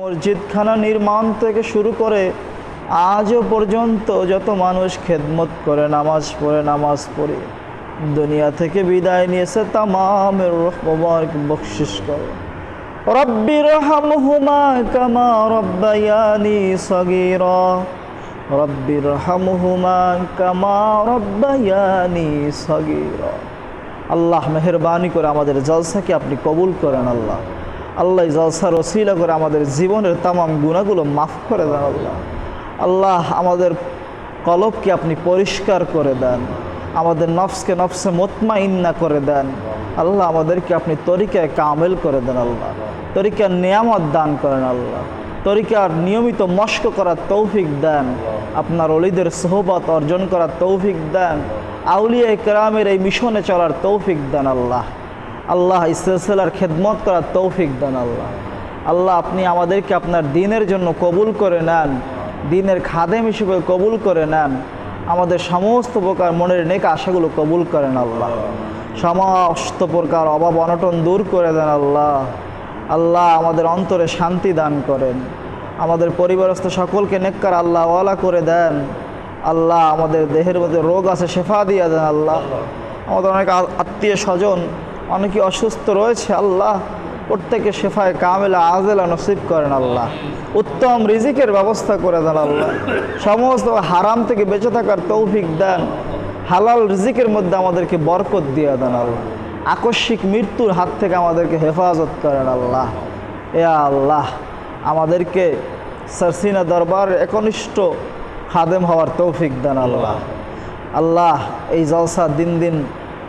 মসজিদখানা নির্মাণ থেকে শুরু করে আজও পর্যন্ত যত মানুষ খেদমত করে, নামাজ পড়ে নামাজ পড়ে, দুনিয়া থেকে বিদায় নিয়েছে তামামের রহমার্ক বকশিস করে। রব্বি রহমহুমা কামা রব্বায়ানি সগীরা। রব্বি রহমহুমা কামা রব্বায়ানি সগীরা। আল্লাহ মেহরবানি করে আমাদের জলসাকে আপনি কবুল করেন আল্লাহ। আল্লাহ জলসার ওসিলা করে আমাদের জীবনের তামাম গুণাগুলো মাফ করে দেন আল্লাহ। আল্লাহ আমাদের কলবকে আপনি পরিষ্কার করে দেন। আমাদের নফসকে নফসে মোতমাইন্না করে দেন। আল্লাহ আমাদেরকে আপনি তরিকায় কামেল করে দেন আল্লাহ। তরিকার নিয়ামত দান করেন আল্লাহ। তরিকার নিয়মিত মস্ক করার তৌফিক দেন। আপনার অলিদের সোহবত অর্জন করার তৌফিক দেন। আউলিয়া একরামের এই মিশনে চলার তৌফিক দেন আল্লাহ। আল্লাহ ইসলার খেদমত করার তৌফিক দেন আল্লাহ। আল্লাহ, আপনি আমাদেরকে আপনার দিনের জন্য কবুল করে নেন, দিনের খাদেম হিসেবে কবুল করে নেন। আমাদের সমস্ত প্রকার মনের নেক আশাগুলো কবুল করেন আল্লাহ। সমস্ত প্রকার অভাব অনটন দূর করে দেন আল্লাহ। আল্লাহ, আমাদের অন্তরে শান্তি দান করেন। আমাদের পরিবারস্থ সকলকে নেককার আল্লাহ ওয়ালা করে দেন। আল্লাহ, আমাদের দেহের মধ্যে রোগ আছে, শেফা দিয়ে দেন আল্লাহ। আমাদের অনেক আত্মীয় স্বজন অনেকে অসুস্থ রয়েছে? আল্লাহ প্রত্যেকে শেফায় কামেলা আজেলা নসিব করেন আল্লাহ। উত্তম রিজিকের ব্যবস্থা করে দেন আল্লাহ। সমস্ত হারাম থেকে বেঁচে থাকার তৌফিক দেন। হালাল রিজিকের মধ্যে আমাদেরকে বরকত দিয়ে দেন আল্লাহ। আকস্মিক মৃত্যুর হাত থেকে আমাদেরকে হেফাজত করেন আল্লাহ। এ আল্লাহ, আমাদেরকে সারসিনা দরবার একনিষ্ঠ খাদেম হওয়ার তৌফিক দেন আল্লাহ। আল্লাহ, এই জলসা দিন দিন